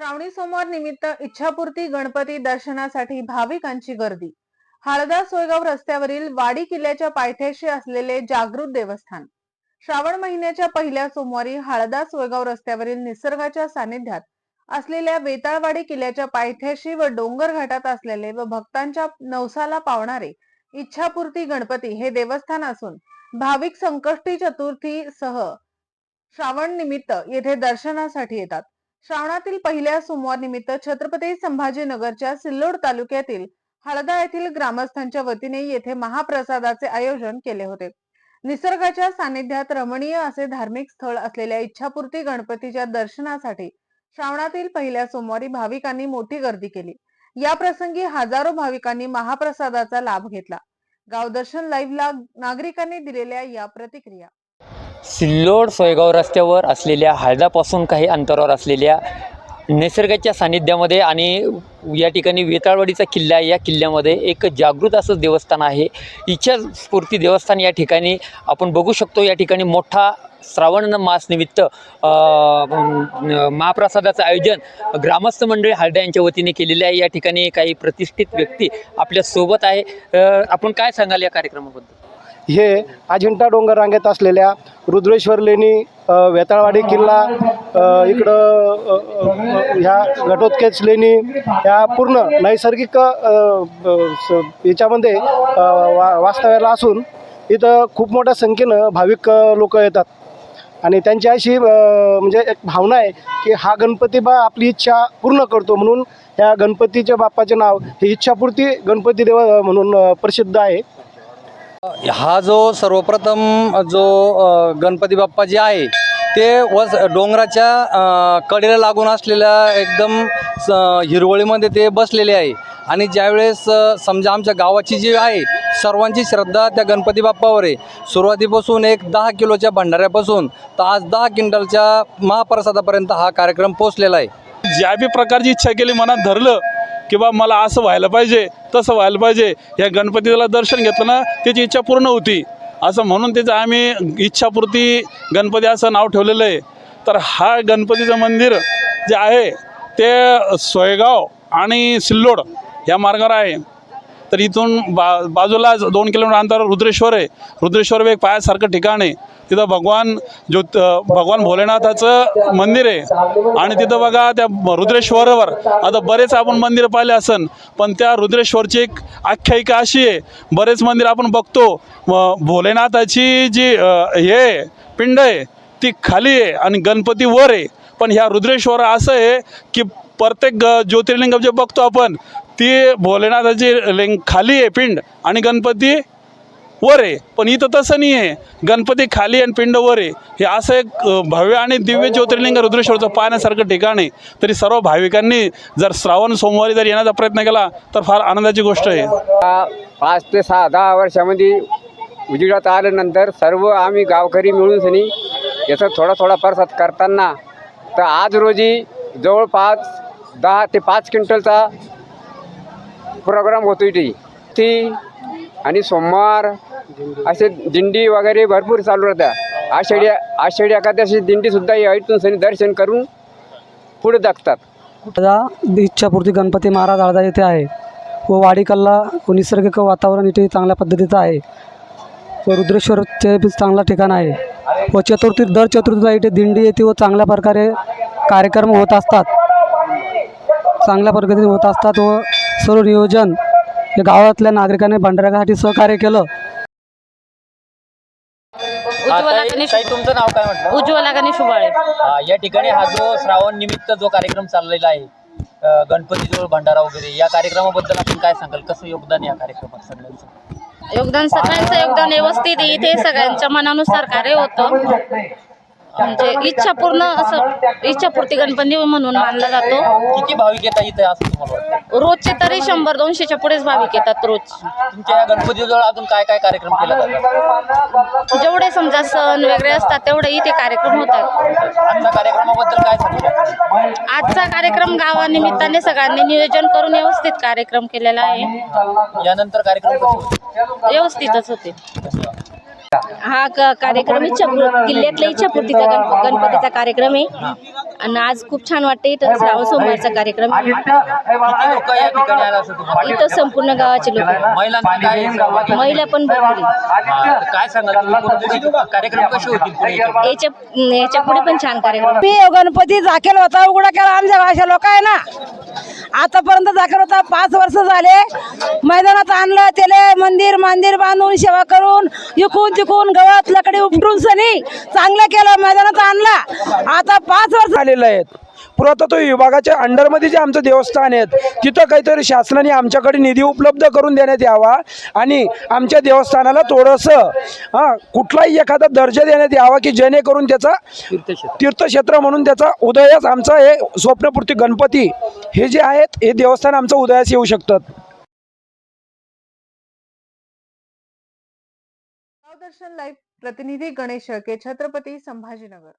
श्रावणी सोमवार निमित्त इच्छापूर्ती गणपती दर्शनासाठी भाविकांची गर्दी. हाळदा सोयगाव रस्त्यावरील वाडी किल्ल्याच्या पायथ्याशी असलेले जागृत देवस्थान. श्रावण महिन्याच्या पहिल्या सोमवारी हाळदा सोयगाव रस्त्यावरील निसर्गाच्या सानिध्यात असलेल्या वेताळवाडी किल्ल्याच्या पायथ्याशी व डोंगर घाटात असलेले व भक्तांच्या नवसाला पावणारे इच्छापूर्ती गणपती हे देवस्थान असून भाविक संकष्टी चतुर्थी सह श्रावण निमित्त येथे दर्शनासाठी येतात. श्रावणातील पहिल्या सोमवार निमित्त छत्रपती संभाजीनगरच्या सिल्लोड तालुक्यातील हळदा येथील ग्रामस्थांच्या वतीने येथे महाप्रसादाचे आयोजन केले होते. निसर्गाच्या सानिध्यात रमणीय असे धार्मिक स्थळ असलेल्या इच्छापूर्ती गणपतीच्या दर्शनासाठी श्रावणातील पहिल्या सोमवारी भाविकांनी मोठी गर्दी केली. या प्रसंगी हजारो भाविकांनी महाप्रसादाचा लाभ घेतला. गावदर्शन लाईव्हला नागरिकांनी दिलेल्या या प्रतिक्रिया. सिल्लोड सोयगाव रस्त्यावर असलेल्या हळदापासून काही अंतरावर असलेल्या निसर्गाच्या सानिध्यामध्ये आणि या ठिकाणी वेताळवाडीचा किल्ला आहे. या किल्ल्यामध्ये एक जागृत असं देवस्थान आहे. इच्छा स्फूर्ती देवस्थान या ठिकाणी आपण बघू शकतो. या ठिकाणी मोठा श्रावण मासनिमित्त महाप्रसादाचं आयोजन ग्रामस्थ मंडळी हळदा यांच्या वतीने केलेले आहे. या ठिकाणी काही प्रतिष्ठित व्यक्ती आपल्यासोबत आहे. आपण काय सांगाल या कार्यक्रमाबद्दल? हे अजिंठा डोंगर रांगेत असलेल्या रुद्रेश्वर लेणी वेताळवाडी किल्ला इकडं ह्या घटोत्केच लेणी ह्या पूर्ण नैसर्गिक स- याच्यामध्ये वा वास्तव्याला असून इथं खूप मोठ्या संख्येनं भाविक लोक येतात. आणि त्यांची अशी म्हणजे एक भावना आहे की हा गणपती बा आपली इच्छा पूर्ण करतो म्हणून ह्या गणपतीच्या बाप्पाचे नाव हे इच्छापूर्ती गणपती देव म्हणून प्रसिद्ध आहे. हा जो सर्वप्रथम जो गणपती बाप्पा जे आहे ते वस डोंगराच्या कडेला लागून असलेल्या एकदम स- हिरवळीमध्ये ते बसलेले आहे. आणि ज्यावेळेस समजा आमच्या गावाची जी आहे सर्वांची श्रद्धा त्या गणपती बाप्पावर आहे. सुरुवातीपासून एक दहा किलोच्या भंडाऱ्यापासून तर आज दहा क्विंटलच्या महाप्रसादापर्यंत हा कार्यक्रम पोचलेला आहे. ज्या बी प्रकारची इच्छा केली मनात धरलं की बा मला असं व्हायला पाहिजे तसं व्हायला पाहिजे या गणपतीला दर्शन घेतलं ना त्याची इच्छा पूर्ण होती. असं म्हणून त्याचं आम्ही इच्छापूर्ती गणपती असं नाव ठेवलेलं आहे. तर हा गणपतीचं मंदिर जे आहे ते सोयगाव आणि सिल्लोड या मार्गावर आहे. तर इथून बा बाजूला दोन किलोमीटर अंतरावर रुद्रेश्वर आहे. रुद्रेश्वर एक पायासारखं ठिकाण आहे. तिथं भगवान ज्योत भगवान भोलेनाथाचं मंदिर आहे. आणि तिथं बघा त्या रुद्रेश्वरावर आता बरेच आपण मंदिरं पाहिले असन पण त्या रुद्रेश्वरची एक आख्यायिका अशी आहे. बरेच मंदिर आपण बघतो. भोलेनाथाची जी हे आहे, पिंड आहे ती खाली आहे आणि गणपती वर आहे. पण ह्या रुद्रेश्वर असं आहे की प्रत्येक ग- ज्योतिर्लिंग जे बघतो आपण ती भोलेनाथाची लिंग खाली आहे पिंड. आणि गणपती वर आहे. पण इथं तसं नाही आहे. गणपती खाली आणि पिंड वर आहे. हे असं एक भव्य आणि दिव्य ज्योतिर्लिंग रुद्रेश्वरचं पाहण्यासारखं ठिकाण आहे. तरी सर्व भाविकांनी जर श्रावण सोमवारी जर येण्याचा प्रयत्न केला तर फार आनंदाची गोष्ट आहे. पाच ते सहा दहा वर्षामध्ये उजिडात आल्यानंतर सर्व आम्ही गावकरी मिळून सनी याचा थोडा थोडा प्रसाद करताना तर आज रोजी जवळपास दहा ते पाच क्विंटलचा प्रोग्राम होतो इथे ती आणि सोमवार असे दिंडी वगैरे भरपूर चालू राहतात आषाढी आषाढी एकादशी दिंडीसुद्धा या इथून सनी दर्शन करून पुढे दाखतात इच्छापूर्ती गणपती महाराज हळदा येथे आहे. व वाडी कल्ला व निसर्गिक वातावरण इथे चांगल्या पद्धतीचं आहे. व रुद्रेश्वरचे चांगलं ठिकाण आहे. व चतुर्थी दर चतुर्थीला इथे दिंडी येते व चांगल्या प्रकारे कार्यक्रम होत असतात. चांगल्या पद्धतीने होत असतात व सर्व नियोजन हे गावातल्या नागरिकांनी भंडाऱ्यासाठी सहकार्य केलं. आता उज्ज्वला ताई- गणेश ताई, तुमचं नाव काय म्हटलं? उज्ज्वला गणेश उबाळे. हा, या ठिकाणी हा जो श्रावण निमित्त जो कार्यक्रम चाललेला आहे अ, गणपतीजवळ भंडारा वगैरे या कार्यक्रमाबद्दल आपण काय सांगाल? कसं योगदान या कार्यक्रमात सगळ्यांचं? योगदान सगळ्यांचं योगदान व्यवस्थित आहे. इथे सगळ्यांच्या मनानुसार कार्य होतं. म्हणजे इच्छा पूर्ण असं इच्छापूर्ती गणपती म्हणून मानला जातो. किती भाविक येतात इथे असं तुम्हाला वाटतं? रोजचे तरी शंभर दोनशेच्या पुढेच भाविक येतात रोज. तुमच्या या गणपतीजवळ अजून काय काय कार्यक्रम केला जातात? जेवढे समजा सण वगैरे असतात तेवढे इथे कार्यक्रम होतात. आजच्या कार्यक्रमाबद्दल काय सांगू शकता? आजचा कार्यक्रम गावानिमित्ताने सगळ्यांनी नियोजन करून व्यवस्थित कार्यक्रम केलेला आहे. यानंतर कार्यक्रम कसे होतील? व्यवस्थितच होते. हा क- कार्यक्रम इच्छापूर किल्ल्यातल्या इच्छापूर्तीचा गण गणपतीचा कार्यक्रम आहे. आणि आज खूप छान वाटते इथं श्रावण सोमवारचा कार्यक्रम इथं संपूर्ण गावाचे लोक? महिला पण काय कार्यक्रम कसे होतील? याच्या याच्यापुढे पण छान कार्यक्रम. गणपती दाखल होता उघडा केला आमच्या भाषा लोक आहे ना. आतापर्यंत दाखल होता. पाच वर्ष झाले. मैदानात आणलं त्याले मंदिर मंदिर बांधून सेवा करून इकून तिकून गवत लकडी उपटून सनी चांगलं केलं मैदानात आणला. आता पाच वर्ष झालेलं आहेत. पुरातत्व विभागाच्या अंडरमध्ये जे आमचं देवस्थान आहेत तिथं काहीतरी शासनाने आमच्याकडे निधी उपलब्ध करून देण्यात यावा आणि आमच्या देवस्थानाला थोडंसं हां कुठलाही एखादा दर्जा देण्यात यावा की जेणेकरून त्याचा तीर्थक्षेत्र. तीर्थक्षेत्र म्हणून त्याचा उदयास आमचा हे स्वप्नपूर्ती गणपती हे जे आहेत हे देवस्थान आमचं उदयास येऊ शकतात. दर्शन लाईव्ह प्रतिनिधी गणेश शेळके छत्रपती संभाजीनगर.